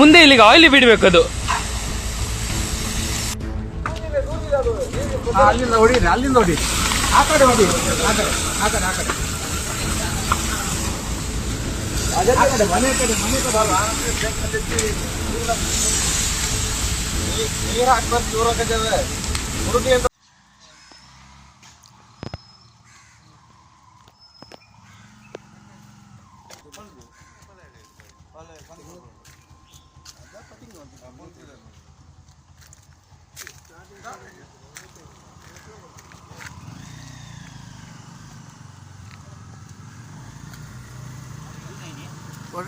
ಮುಂದೆ ಇಲ್ಲಿಗೆ ಆಯಿಲ್ ಬಿಡ್ಬೇಕು ಅದು. ಅಲ್ಲಿಂದ ಹೊಡಿ ಅಲ್ಲಿಂದ ಹೊಡಿ. ಆ ಕಡೆ ಹೊಡಿ. ಆ ಕಡೆ ಆ ಕಡೆ ಆ ಕಡೆ. ಆ ಕಡೆ ಮನೆ ಕಡೆ ಮನೆ ಕಡೆ ಅಲ್ಲ. ನೀರು ಹಾಕ್ಬೇಕು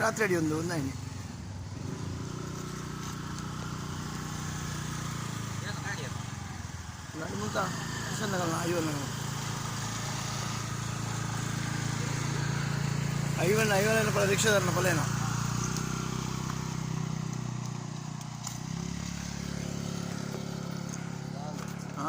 രാത്രി അടിയൊന്നും തോന്നുന്നു അതിന്. നടുമുത്താ പ്രശ്നം അഴി വന്നു അഴിവണ്ണ അഴിവണ്ണ പ്രതീക്ഷ തരണം പലേനോ ആ